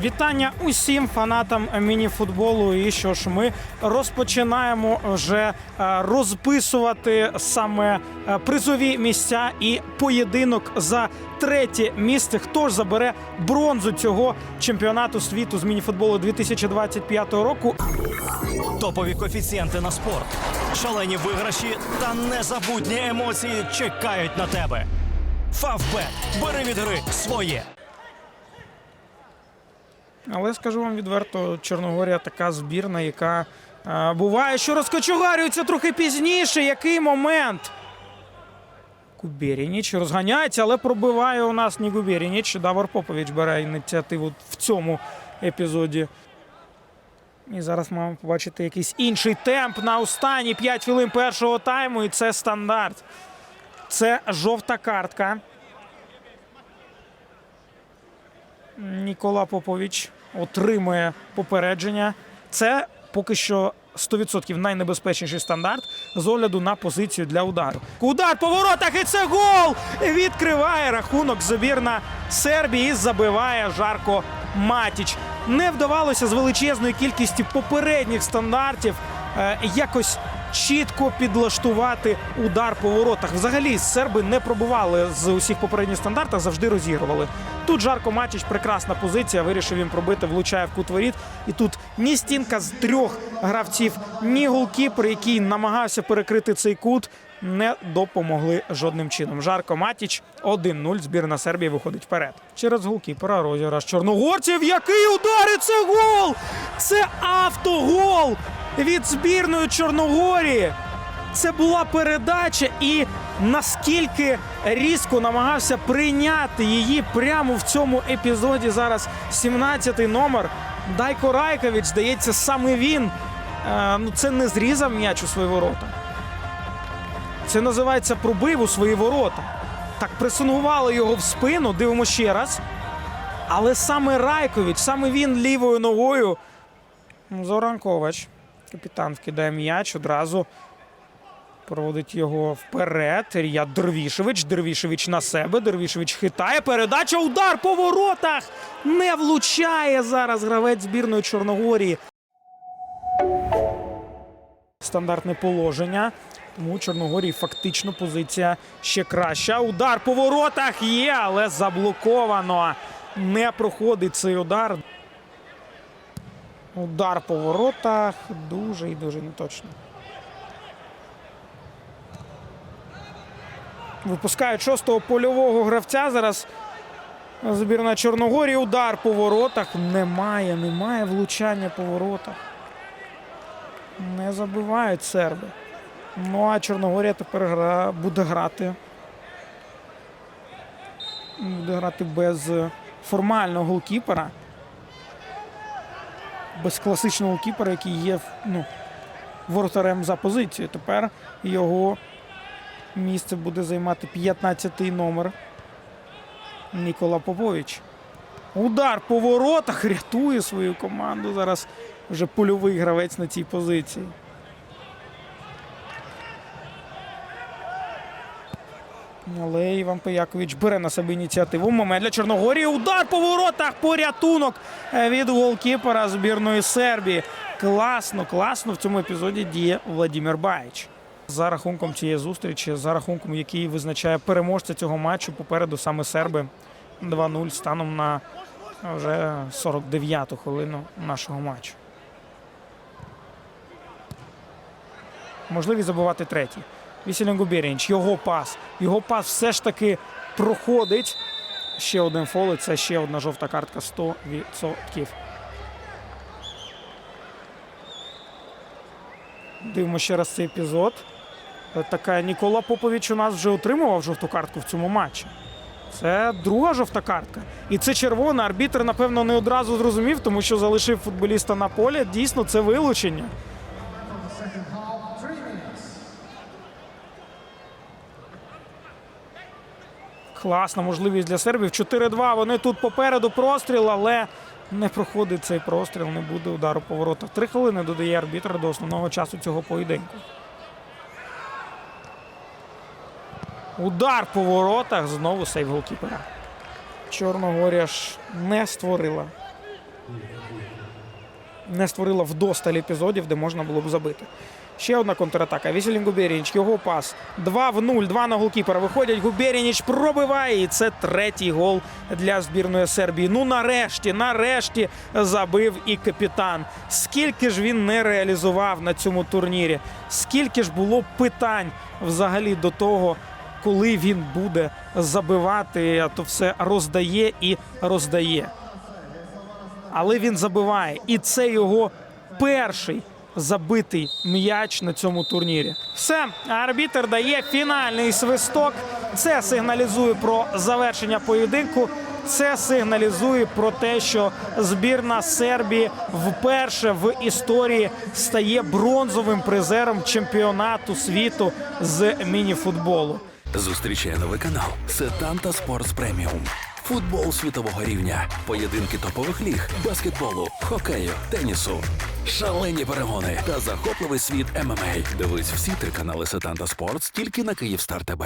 Вітання усім фанатам мініфутболу. І що ж, ми розпочинаємо вже е, розписувати саме е, призові місця і поєдинок за третє місце. Хто ж забере бронзу цього чемпіонату світу з мініфутболу 2025 року? Топові коефіцієнти на спорт, шалені виграші та незабутні емоції чекають на тебе. Фавбет. Бери від гри своє. Але скажу вам відверто, Чорногорія така збірна, яка е, буває, що розкочугарюється трохи пізніше. Який момент? Губерініч розганяється, але пробиває у нас не Губерініч. Давор Попович бере ініціативу в цьому епізоді. І зараз маємо побачити якийсь інший темп на останні 5 хвилин першого тайму. І це стандарт. Це жовта картка. Нікола Попович отримує попередження. Це поки що 100% найнебезпечніший стандарт з огляду на позицію для удару. Удар по воротах і це гол! Відкриває рахунок збірна Сербії і забиває Жарко Матіч. Не вдавалося з величезною кількістю попередніх стандартів е, якось чітко підлаштувати удар по воротах. Взагалі серби не пробували з усіх попередніх стандартах, завжди розігрували. Тут Жарко Матіч, прекрасна позиція. Вирішив він пробити, влучає в кут воріт. І тут ні стінка з трьох гравців, ні голкіпер, який намагався перекрити цей кут, не допомогли жодним чином. Жарко Матіч 1-0. Збірна Сербії виходить вперед. Через голкіпера розіграш чорногорців. Який удар! І це гол! Це автогол від збірної Чорногорії. Це була передача, і наскільки різко намагався прийняти її прямо в цьому епізоді. Зараз 17-й номер. Дайко Райкович, здається, саме він. Е, ну, це не зрізав м'яч у свої ворота. Це називається пробив у свої ворота. Так пресингували його в спину. Дивимося ще раз. Але саме Райкович, саме він лівою ногою. Зоран Ковач, капітан, вкидає м'яч одразу. Проводить його вперед. Ріяд Дервішевич. Дервішевич на себе. Дервішевич хитає. Передача. Удар по воротах. Не влучає зараз гравець збірної Чорногорії. Стандартне положення. Тому у Чорногорії фактично позиція ще краща. Удар по воротах є, але заблоковано. Не проходить цей удар. Удар по воротах дуже і дуже неточно. Випускають шостого польового гравця. Зараз збірна Чорногорії. Удар по воротах. Немає, немає влучання по воротах. Не забивають серби. Ну а Чорногорія тепер гра... буде грати. Буде грати без формального голкіпера. Без класичного кіпера, який є ну, воротарем за позицією. Тепер його місце буде займати 15-й номер Нікола Попович. Удар по воротах рятує свою команду. Зараз вже польовий гравець на цій позиції. Але Іван Пиякович бере на себе ініціативу. Момент для Чорногорії. Удар по воротах. Порятунок е, від голкіпера збірної Сербії. Класно, класно в цьому епізоді діє Владимир Баїч. За рахунком цієї зустрічі, за рахунком, який визначає переможця цього матчу, попереду саме серби 2-0 станом на вже 49-ту хвилину нашого матчу. Можливість забувати третій. Вісілін Губерінч, його пас. Його пас все ж таки проходить. Ще один фол, і це ще одна жовта картка 100%. Дивимося ще раз цей епізод. Е, Така Нікола Попович у нас вже отримував жовту картку в цьому матчі. Це друга жовта картка. І це червона. Арбітр, напевно, не одразу зрозумів, тому що залишив футболіста на полі. Дійсно, це вилучення. Класна можливість для сербів. 4-2. Вони тут попереду простріл, але не проходить цей простріл, не буде удару по воротах. Три хвилини додає арбітр до основного часу цього поєдинку. Удар по воротах. Знову сейв голкіпера. Чорногорія ж не створила не створила вдосталь епізодів, де можна було б забити. Ще одна контратака. Вісілін Губерініч, його пас. 2 в 0, 2 на голкіпера. Виходять, Губерініч пробиває. І це третій гол для збірної Сербії. Ну, нарешті, нарешті забив і капітан. Скільки ж він не реалізував на цьому турнірі? Скільки ж було питань взагалі до того, коли він буде забивати, а то все роздає і роздає але він забиває. І це його перший забитий м'яч на цьому турнірі. Все, арбітер дає фінальний свисток. Це сигналізує про завершення поєдинку. Це сигналізує про те, що збірна Сербії вперше в історії стає бронзовим призером чемпіонату світу з мініфутболу. Зустрічає новий канал Сетанта Спортс Преміум. Футбол світового рівня, поєдинки топових ліг, баскетболу, хокею, тенісу, шалені перегони та захопливий світ ММА. Дивись всі три канали Сетанта Спортс тільки на Київстар ТБ.